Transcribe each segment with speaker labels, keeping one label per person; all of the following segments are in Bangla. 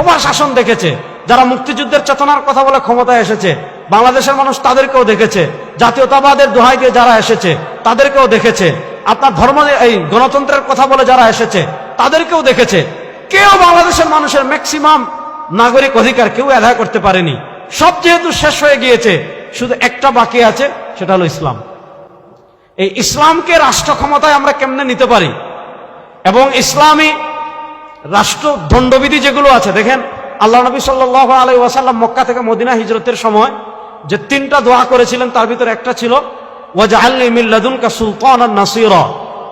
Speaker 1: সবার শাসন দেখেছে, যারা মুক্তিযুদ্ধের চেতনার কথা বলে ক্ষমতায় এসেছে, বাংলাদেশের মানুষ তাদেরকেও দেখেছে, জাতীয়তাবাদের দোহাই দিয়ে যারা এসেছে, তাদেরকেও দেখেছে, আপনার ধর্ম এই গণতন্ত্রের কথা বলে যারা এসেছে, তাদেরকেও দেখেছে। কেউ বাংলাদেশের মানুষের ম্যাক্সিমাম নাগরিক অধিকার কেউ আদায় করতে পারেনি। সব যেহেতু শেষ হয়ে গিয়েছে, শুধু একটা বাকি আছে, সেটা হলো ইসলাম। এই ইসলামকে রাষ্ট্র ক্ষমতায় আমরা কেমনে নিতে পারি? এবং ইসলামী রাষ্ট্র দণ্ডবিধি যেগুলো আছে, দেখেন, আল্লাহ নবী সাল্লাহ আলাই ওয়াসাল্লাম মক্কা থেকে মদিনা হিজরতের সময় যে তিনটা দোয়া করেছিলেন, তার ভিতরে একটা ছিল ওয়াজাহাল্লি মিল্লাদুনকা সুলতান আর নাসির।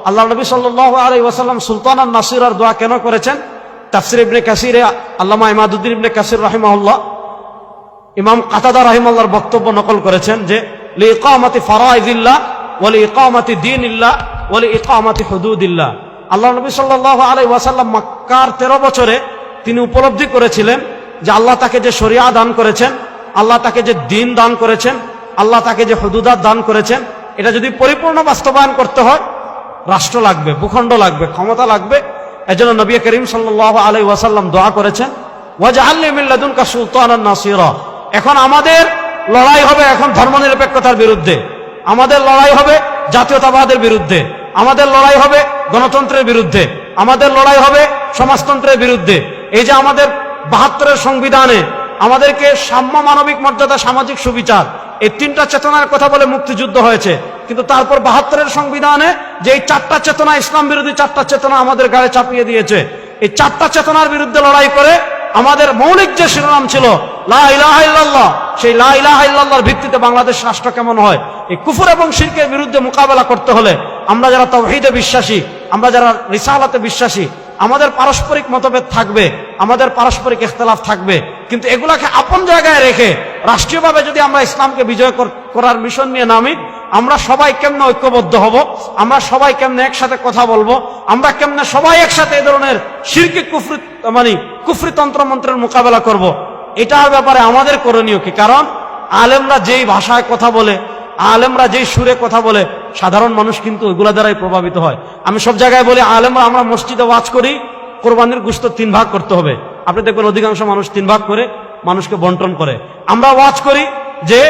Speaker 1: আল্লাহ নবী সাল্লাহ আলাই ওয়াসাল্লাম সুলতান আর নাসির আর দোয়া কেন করেছেন? তাফসির ইবনে কাসিরে, আল্লামা ইমাদুদ্দিন ইবনে কাসির রাহিমাহুল্লাহ, ইমাম কাতাদা রাহিমাল্লাহর বক্তব্য নকল করেছেন যে লি ইকামাতি ফারাইদিল্লাহ ওয়ালি ইকামাতি দীনিল্লাহ ওয়ালি ইকামাতি হুদুদিল্লাহ। আল্লাহ নবী সাল্লাল্লাহু আলাইহি ওয়াসাল্লাম মক্কার 13 বছরে তিনি উপলব্ধি করেছিলেন যে আল্লাহ তাকে যে শরিয়া দান করেছেন, আল্লাহ তাকে যে দিন দান করেছেন, আল্লাহ তাকে যে হদুদার দান করেছেন, এটা যদি পরিপূর্ণ বাস্তবায়ন করতে হয়, রাষ্ট্র লাগবে, ভূখণ্ড লাগবে, ক্ষমতা লাগবে। এজন্য নবী করিম সাল্লাহ আলাই ওয়াসাল্লাম দোয়া করেছেন ওয়াজাহাল্লি মিল্লাদুনকা সুলতান নাসিরা। এখন আমাদের লড়াই হবে এখন ধর্মনিরপেক্ষতার বিরুদ্ধে। আমাদের লড়াই হবে জাতীয়তাবাদের বিরুদ্ধে। আমাদের লড়াই হবে গণতন্ত্রের বিরুদ্ধে, আমাদের লড়াই হবে সমাজতন্ত্রের বিরুদ্ধে। এই যে আমাদের বাহাত্তরের সংবিধানে আমাদেরকে সাম্য মানবিক মর্যাদা, সামাজিক সুবিচার, এই তিনটা চেতনার কথা বলে মুক্তিযুদ্ধ হয়েছে। কিন্তু তারপর বাহাত্তরের সংবিধানে যে এই চারটা চেতনা, ইসলাম বিরোধী চারটা চেতনা আমাদের গায়ে চাপিয়ে দিয়েছে, এই চারটা চেতনার বিরুদ্ধে লড়াই করে আমাদের মৌলিক যে শিরোনাম ছিল, লা ইলাহা সেই লা ইলাহা ভিত্তিতে বাংলাদেশ রাষ্ট্র কেমন হয়? এই কুফর এবং শিরকের বিরুদ্ধে মোকাবেলা করতে হলে আমরা যারা তৌহিদে বিশ্বাসী আমরা যারা রিসালাতে বিশ্বাসী, আমাদের পারস্পরিক মতভেদ থাকবে, আমাদের পারস্পরিক ইখতলাফ থাকবে, কিন্তু এগুলাকে আপন জায়গায় রেখে রাষ্ট্রীয়ভাবে যদি আমরা ইসলামকে বিজয় করার মিশন নিয়ে নামি, আমরা সবাই কেমনে ঐক্যবদ্ধ হব? আমরা সবাই কেমনে একসাথে কথা বলব? আমরা কেমনে সবাই একসাথে এই ধরনের শিরকি কুফরি মানে কুফরি তন্ত্র মন্ত্রের মোকাবেলা করব। এটার ব্যাপারে আমাদের করণীয় কি? কারণ আলেমরা যেই ভাষায় কথা বলে আলেমরা যেই সুরে কথা বলে, সাধারণ মানুষ কিন্তু ওইগুলা দ্বারাই প্রভাবিত হয়। আমি সব জায়গায় বলি, আলেমরা আমরা মসজিদে ওয়াজ করি, কোরবানির গুস্ত তিন ভাগ করতে হবে। আপনি দেখবেন অধিকাংশ মানুষ তিন ভাগ করে মানুষকে বন্টন করে। আমরা ওয়াজ করি যে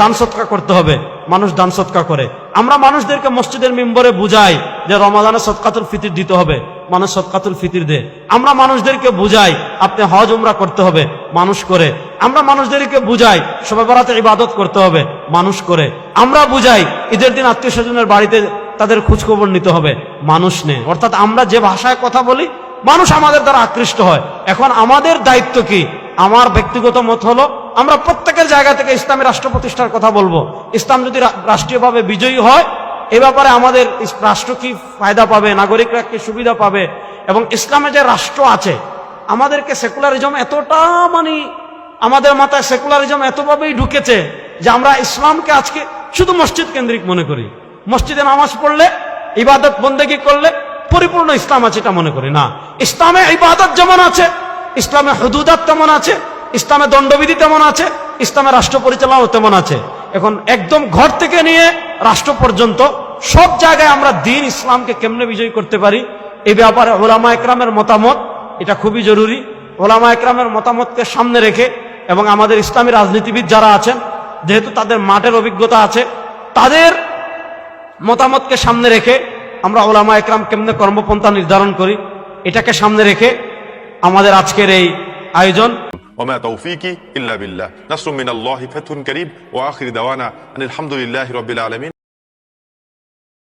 Speaker 1: দান সৎকা করতে হবে, মানুষ দান সৎকা করে। আমরা মানুষদেরকে মসজিদের মেম্বরে বুঝাই যে রমাদানে সৎকাতুল ফিতির দিতে হবে, মানুষ সৎকাতুল ফিতির দে আমরা মানুষদেরকে বুঝাই, আপনি হজ, উমরা করতে হবে, মানুষ করে। আমরা মানুষদেরকে বুঝাই, সবাই বেড়াতে ইবাদত করতে হবে, মানুষ করে। আমরা বুঝাই, ঈদের দিন আত্মীয় স্বজনের বাড়িতে তাদের খোঁজখবর নিতে হবে, মানুষ নেই অর্থাৎ আমরা যে ভাষায় কথা বলি, মানুষ আমাদের দ্বারা আকৃষ্ট হয়। এখন আমাদের দায়িত্ব কি? আমার ব্যক্তিগত মত হলো, আমরা প্রত্যেকের জায়গা থেকে ইসলামী রাষ্ট্র প্রতিষ্ঠার কথা বলব। ইসলাম যদি রাষ্ট্রীয়ভাবে বিজয়ী হয়, এ ব্যাপারে আমাদের রাষ্ট্র কি ফায়দা পাবে, নাগরিকরা কি সুবিধা পাবে? এবং ইসলামে যে রাষ্ট্র আছে, আমাদেরকে সেকুলারিজম এতটা মানে আমাদের মাথায় সেকুলারিজম এতভাবেই ঢুকেছে যে আমরা ইসলামকে আজকে শুধু মসজিদ কেন্দ্রিক মনে করি। মসজিদে নামাজ পড়লে, ইবাদত বন্দেগি করলে পরিপূর্ণ ইসলাম আছে এটা মনে করি না। ইসলামে ইবাদত যেমন আছে, ইসলামে হুদুদাত তেমন আছে, ইসলামে দণ্ডবিধি তেমন আছে, ইসলামে রাষ্ট্র পরিচালনাও তেমন আছে। এখন একদম ঘর থেকে নিয়ে রাষ্ট্র পর্যন্ত সব জায়গায় আমরা দিন ইসলামকে কেমনে বিজয়ী করতে পারি এই ব্যাপারে ওলামা একরামের মতামত, এটা খুবই জরুরি। ওলামা একরামের মতামতকে সামনে রেখে এবং আমাদের ইসলামী রাজনীতিবিদ যারা আছেন যেহেতু তাদের মাঠের অভিজ্ঞতা আছে তাদের মতামতকে সামনে রেখে আমরা ওলামা একরাম কেমনে কর্মপন্থা নির্ধারণ করি এটাকে সামনে রেখে আমাদের আজকের এই আয়োজন
Speaker 2: وما توفيقي إلا بالله نصر من الله فتح كريم وآخر دوانا أن الحمد لله رب العالمين